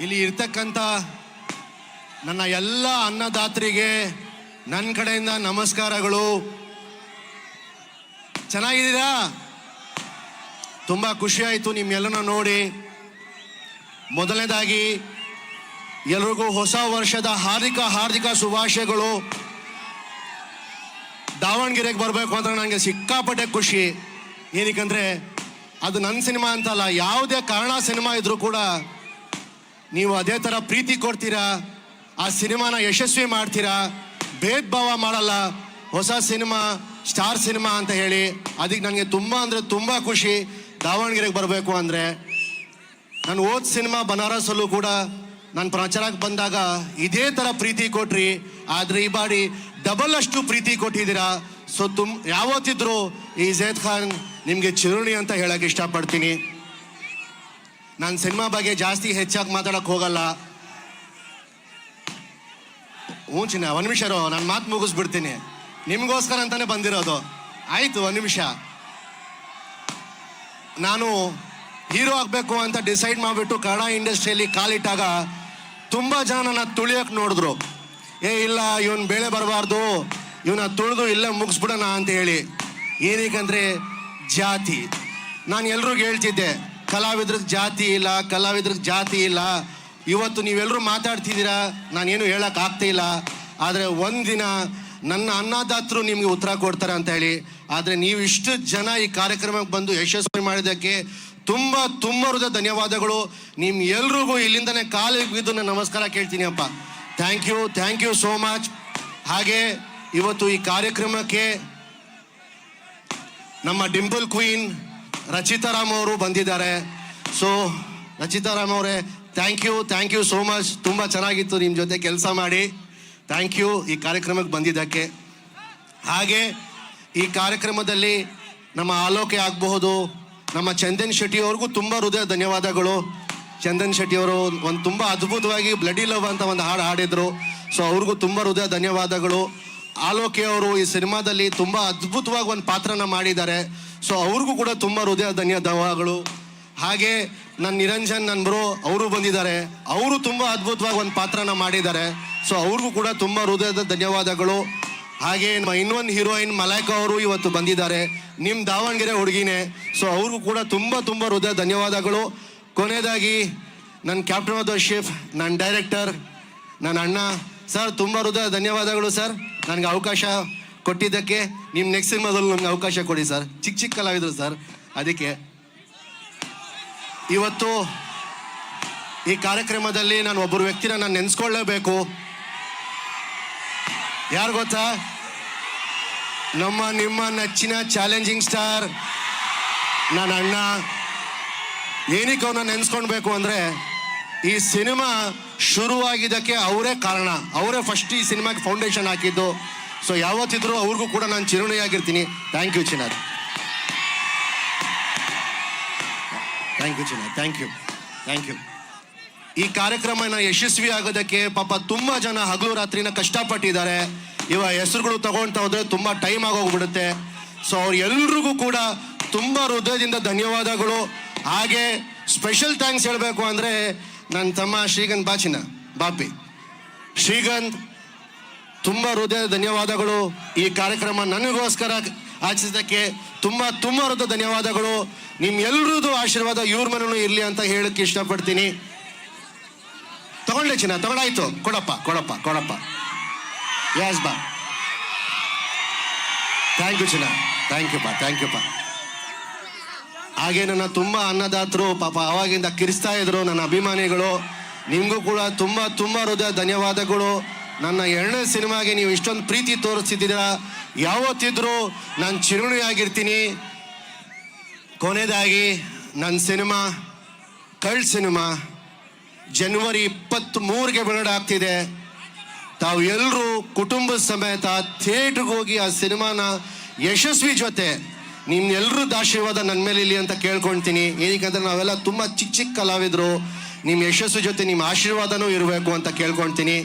ಇಲ್ಲಿ ಇರ್ತಕ್ಕಂಥ ನನ್ನ ಎಲ್ಲ ಅನ್ನದಾತ್ರಿಗೆ ನನ್ನ ಕಡೆಯಿಂದ ನಮಸ್ಕಾರಗಳು. ಚೆನ್ನಾಗಿದ್ದೀರಾ? ತುಂಬ ಖುಷಿ ಆಯಿತು ನಿಮ್ಮೆಲ್ಲನ ನೋಡಿ. ಮೊದಲನೇದಾಗಿ, ಎಲ್ರಿಗೂ ಹೊಸ ವರ್ಷದ ಹಾರ್ದಿಕ ಹಾರ್ದಿಕ ಶುಭಾಶಯಗಳು. ದಾವಣಗೆರೆಗೆ ಬರಬೇಕು ಅಂದ್ರೆ ನನಗೆ ಸಿಕ್ಕಾಪಟ್ಟೆ ಖುಷಿ. ಏನಕ್ಕಂದ್ರೆ ಅದು ನನ್ನ ಸಿನಿಮಾ ಅಂತಲ್ಲ, ಯಾವುದೇ ಕಾರಣ ಸಿನಿಮಾ ಇದ್ರೂ ಕೂಡ ನೀವು ಅದೇ ಥರ ಪ್ರೀತಿ ಕೊಡ್ತೀರಾ? ಆ ಸಿನಿಮಾನ ಯಶಸ್ವಿ ಮಾಡ್ತೀರಾ? ಭೇದ ಭಾವ ಮಾಡಲ್ಲ. ಹೊಸ ಸಿನಿಮಾ, ಸ್ಟಾರ್ ಸಿನಿಮಾ ಅಂತ ಹೇಳಿ. ಅದಕ್ಕೆ ನನಗೆ ತುಂಬ ಅಂದರೆ ತುಂಬ ಖುಷಿ. ದಾವಣಗೆರೆಗೆ ಬರಬೇಕು ಅಂದರೆ. ನಾನು ಓದ್ ಸಿನಿಮಾ ಬನಾರಸಲ್ಲೂ ಕೂಡ ನಾನು ಪ್ರಚಾರಕ್ಕೆ ಬಂದಾಗ ಇದೇ ಥರ ಪ್ರೀತಿ ಕೊಟ್ರಿ. ಆದರೆ ಈ ಬಾರಿ ಡಬಲ್ ಅಷ್ಟು ಪ್ರೀತಿ ಕೊಟ್ಟಿದ್ದೀರಾ? ಸೊ ತುಮ್ ಯಾವತ್ತಿದ್ರು ಈ ಜೈದ್ ಖಾನ್ ನಿಮಗೆ ಚಿರುಣಿ ಅಂತ ಹೇಳಕ್ಕೆ ಇಷ್ಟಪಡ್ತೀನಿ. ನಾನು ಸಿನಿಮಾ ಬಗ್ಗೆ ಜಾಸ್ತಿ ಹೆಚ್ಚಾಗಿ ಮಾತಾಡಕ್ಕೆ ಹೋಗಲ್ಲ. ಹ್ಞೂ ಚಿನ್ನ, ಒಂದು ನಿಮಿಷ ರೋ ನಾನು ಮಾತು ಮುಗಿಸ್ಬಿಡ್ತೀನಿ. ನಿಮಗೋಸ್ಕರ ಅಂತಾನೆ ಬಂದಿರೋದು. ಆಯ್ತು, ಒಂದು ನಿಮಿಷ. ನಾನು ಹೀರೋ ಆಗಬೇಕು ಅಂತ ಡಿಸೈಡ್ ಮಾಡಿಬಿಟ್ಟು ಕನ್ನಡ ಇಂಡಸ್ಟ್ರಿಯಲ್ಲಿ ಕಾಲಿಟ್ಟಾಗ ತುಂಬ ಜನ ನನ್ನ ತುಳಿಯೋಕೆ ನೋಡಿದ್ರು. ಏ, ಇಲ್ಲ, ಇವನ್ ಬೇಳೆ ಬರಬಾರ್ದು. ಇವನ ತುಳಿದು ಇಲ್ಲೇ ಮುಗಿಸ್ಬಿಡೋಣ ಅಂತ ಹೇಳಿ. ಏನಕ್ಕೆ ಜಾತಿ. ನಾನು ಎಲ್ರಿಗೂ ಹೇಳ್ತಿದ್ದೆ ಕಲಾವಿದ್ರಿಗೆ ಜಾತಿ ಇಲ್ಲ, ಕಲಾವಿದ್ರಿಗೆ ಜಾತಿ ಇಲ್ಲ. ಇವತ್ತು ನೀವೆಲ್ಲರೂ ಮಾತಾಡ್ತಿದ್ದೀರಾ? ನಾನೇನು ಹೇಳಕ್ ಆಗ್ತಾ ಇಲ್ಲ. ಆದರೆ ಒಂದಿನ ನನ್ನ ಅನ್ನದಾತರು ನಿಮಗೆ ಉತ್ತರ ಕೊಡ್ತಾರೆ ಅಂತ ಹೇಳಿ. ಆದರೆ ನೀವು ಇಷ್ಟು ಜನ ಈ ಕಾರ್ಯಕ್ರಮಕ್ಕೆ ಬಂದು ಯಶಸ್ವಿ ಮಾಡಿದ್ದಕ್ಕೆ ತುಂಬ ತುಂಬ ಧನ್ಯವಾದಗಳು. ನಿಮ್ಮ ಎಲ್ರಿಗೂ ಇಲ್ಲಿಂದನೇ ಕಾಲಿಗೆ ಬಿದ್ದು ನಾನು ನಮಸ್ಕಾರ ಕೇಳ್ತೀನಿ ಅಪ್ಪ. Thank you thank you so much ಹಾಗೆ ಇವತ್ತು ಈ ಕಾರ್ಯಕ್ರಮಕ್ಕೆ ನಮ್ಮ ಡಿಂಪಲ್ ಕ್ವೀನ್ ರಚಿತಾರಾಮ್ ಅವರು ಬಂದಿದ್ದಾರೆ. ಸೊ ರಚಿತಾರಾಮ್ ಅವರೇ thank you thank you so much ತುಂಬ ಚೆನ್ನಾಗಿತ್ತು ನಿಮ್ಮ ಜೊತೆ ಕೆಲಸ ಮಾಡಿ. ಥ್ಯಾಂಕ್ ಯು ಈ ಕಾರ್ಯಕ್ರಮಕ್ಕೆ ಬಂದಿದ್ದಕ್ಕೆ. ಹಾಗೆ ಈ ಕಾರ್ಯಕ್ರಮದಲ್ಲಿ ನಮ್ಮ ಆಲೋಕೆ ಆಗಬಹುದು. ನಮ್ಮ ಚಂದನ್ ಶೆಟ್ಟಿ ಅವ್ರಿಗೂ ತುಂಬ ಹೃದಯ ಧನ್ಯವಾದಗಳು. ಚಂದನ್ ಶೆಟ್ಟಿ ಅವರು ಒಂದು ತುಂಬ ಅದ್ಭುತವಾಗಿ ಬ್ಲಡಿ ಲವ್ ಅಂತ ಒಂದು ಹಾಡು ಹಾಡಿದ್ರು. ಸೊ ಅವ್ರಿಗೂ ತುಂಬ ಹೃದಯ ಧನ್ಯವಾದಗಳು. ಆಲೋಕೆ ಅವರು ಈ ಸಿನಿಮಾದಲ್ಲಿ ತುಂಬ ಅದ್ಭುತವಾಗಿ ಒಂದು ಪಾತ್ರನ ಮಾಡಿದ್ದಾರೆ. ಸೊ ಅವ್ರಿಗೂ ಕೂಡ ತುಂಬ ಹೃದಯ ಧನ್ಯವಾದಗಳು ಹಾಗೆ ನನ್ನ ನಿರಂಜನ್ ನನ್ನ ಬ್ರೋ, ಅವರು ಬಂದಿದ್ದಾರೆ. ಅವರು ತುಂಬ ಅದ್ಭುತವಾಗಿ ಒಂದು ಪಾತ್ರನ ಮಾಡಿದ್ದಾರೆ. ಸೊ ಅವ್ರಿಗೂ ಕೂಡ ತುಂಬ ಹೃದಯದ ಧನ್ಯವಾದಗಳು. ಹಾಗೆ ಇನ್ನೊಂದು ಹೀರೋಯಿನ್ ಮಲಾಯ್ಕ ಅವರು ಇವತ್ತು ಬಂದಿದ್ದಾರೆ. ನಿಮ್ಮ ದಾವಣಗೆರೆ ಹುಡುಗಿನೇ. ಸೊ ಅವ್ರಿಗೂ ಕೂಡ ತುಂಬ ತುಂಬ ಹೃದಯ ಧನ್ಯವಾದಗಳು. ಕೊನೆಯದಾಗಿ ನನ್ನ ಕ್ಯಾಪ್ಟನ್ ಆಫ್ ದ ಶಿಫ್ ನನ್ನ ಡೈರೆಕ್ಟರ್ ನನ್ನ ಅಣ್ಣ. ಸರ್, ತುಂಬ ಹೃದಯ ಧನ್ಯವಾದಗಳು ಸರ್. ನನಗೆ ಅವಕಾಶ ಕೊಟ್ಟಿದ್ದಕ್ಕೆ ನಿಮ್ಮ ನೆಕ್ಸ್ಟ್ ಸಿನಿಮಾದಲ್ಲಿ ನಮ್ಗೆ ಅವಕಾಶ ಕೊಡಿ ಸರ್ ಚಿಕ್ಕ ಚಿಕ್ಕ ಕಲಾವಿದ್ರು ಸರ್ ಅದಕ್ಕೆ ಇವತ್ತು ಈ ಕಾರ್ಯಕ್ರಮದಲ್ಲಿ ನಾನು ಒಬ್ಬರು ವ್ಯಕ್ತಿನ ನಾನು ನೆನೆಸ್ಕೊಳ್ಳೇಬೇಕು. ಯಾರು ಗೊತ್ತಾ? ನಮ್ಮ, ನಿಮ್ಮ ನೆಚ್ಚಿನ ಚಾಲೆಂಜಿಂಗ್ ಸ್ಟಾರ್ ನನ್ನ ಅಣ್ಣ. ಏನಕ್ಕೆ ಅವನ್ನ ನೆನೆಸ್ಕೊಳ್ಬೇಕು ಅಂದರೆ ಈ ಸಿನಿಮಾ ಶುರುವಾಗಿದ್ದಕ್ಕೆ ಅವರೇ ಕಾರಣ. ಅವರೇ ಫಸ್ಟ್ ಈ ಸಿನಿಮಾಗೆ ಫೌಂಡೇಶನ್ ಹಾಕಿದ್ದು. ಸೊ ಯಾವತ್ತಿದ್ರು ಅವ್ರಿಗೂ ಕೂಡ ನಾನು ಚಿರುಣಿಯಾಗಿರ್ತೀನಿ. Thank you Chinnar thank you Chinnar thank you thank you ಈ ಕಾರ್ಯಕ್ರಮನ ಯಶಸ್ವಿ ಆಗೋದಕ್ಕೆ ಪಾಪ ತುಂಬ ಜನ ಹಗಲು ರಾತ್ರಿನ ಕಷ್ಟಪಟ್ಟಿದ್ದಾರೆ. ಇವ ಹೆಸರುಗಳು ತಗೊಳ್ತಾ ಹೋದ್ರೆ ತುಂಬ ಟೈಮ್ ಆಗೋಗ್ಬಿಡುತ್ತೆ. ಸೊ ಅವ್ರು ಎಲ್ರಿಗೂ ಕೂಡ ತುಂಬ ಹೃದಯದಿಂದ ಧನ್ಯವಾದಗಳು. ಹಾಗೆ ಸ್ಪೆಷಲ್ ಥ್ಯಾಂಕ್ಸ್ ಹೇಳಬೇಕು ಅಂದರೆ ನನ್ನ ತಮ್ಮ ಶ್ರೀಗಂಧ್ ಬಾಚಿನ ಬಾಪಿ ಶ್ರೀಗಂಧ್ ತುಂಬ ಹೃದಯ ಧನ್ಯವಾದಗಳು. ಈ ಕಾರ್ಯಕ್ರಮ ನನಗೋಸ್ಕರ ಆಚರಿಸಿದ್ದಕ್ಕೆ ತುಂಬ ತುಂಬ ಹೃದಯ ಧನ್ಯವಾದಗಳು. ನಿಮ್ ಎಲ್ರದ್ದು ಆಶೀರ್ವಾದ ಇವ್ರ ಮನೂ ಇರಲಿ ಅಂತ ಹೇಳಕ್ಕೆ ಇಷ್ಟಪಡ್ತೀನಿ. ತಗೊಂಡೆ ಚಿನ್ನ ತಗೊಂಡಾಯ್ತು ಕೊಡಪ್ಪ ಕೊಡಪ್ಪ ಕೊಡಪ್ಪ. ಯಾಸ್ ಬಾ. ಥ್ಯಾಂಕ್ ಯು ಚಿನ್ನ. ಥ್ಯಾಂಕ್ ಯು ಪಾ ಥ್ಯಾಂಕ್ ಯು ಪಾ ಹಾಗೆ ನನ್ನ ತುಂಬ ಅನ್ನದಾತರು, ಪಾಪ ಅವಾಗಿಂದ ಕಿರಿಸ್ತಾ ಇದ್ರು ನನ್ನ ಅಭಿಮಾನಿಗಳು. ನಿಮಗೂ ಕೂಡ ತುಂಬ ತುಂಬ ಹೃದಯ ಧನ್ಯವಾದಗಳು. ನನ್ನ ಎರಡನೇ ಸಿನಿಮಾಗೆ ನೀವು ಇಷ್ಟೊಂದು ಪ್ರೀತಿ ತೋರಿಸ್ತಿದ್ದೀರಾ? ಯಾವತ್ತಿದ್ರೂ ನಾನು ಚಿರುಣಿಯಾಗಿರ್ತೀನಿ ಕೊನೆಯದಾಗಿ ನನ್ನ ಸಿನಿಮಾ, ಕಳ್ ಸಿನಿಮಾ ಜನವರಿ ಇಪ್ಪತ್ತ್ ಮೂರಿಗೆ ಬಿಡುಗಡೆ ಆಗ್ತಿದೆ. ತಾವು ಎಲ್ಲರೂ ಕುಟುಂಬದ ಸಮೇತ ಥಿಯೇಟ್ರಿಗೆ ಹೋಗಿ ಆ ಸಿನಿಮಾನ ಯಶಸ್ವಿ ಜೊತೆ ನಿಮ್ಮೆಲ್ಲರೂ ಆಶೀರ್ವಾದ ನನ್ನ ಮೇಲೆ ಇಲ್ಲಿ ಅಂತ ಕೇಳ್ಕೊಳ್ತೀನಿ. ಏನಕ್ಕಂದ್ರೆ ನಾವೆಲ್ಲ ತುಂಬ ಚಿಕ್ಕ ಚಿಕ್ಕ ಕಲಾವಿದರು. ನಿಮ್ಮ ಯಶಸ್ಸು ಜೊತೆ ನಿಮ್ಮ ಆಶೀರ್ವಾದನೂ ಇರಬೇಕು ಅಂತ ಕೇಳ್ಕೊಳ್ತೀನಿ.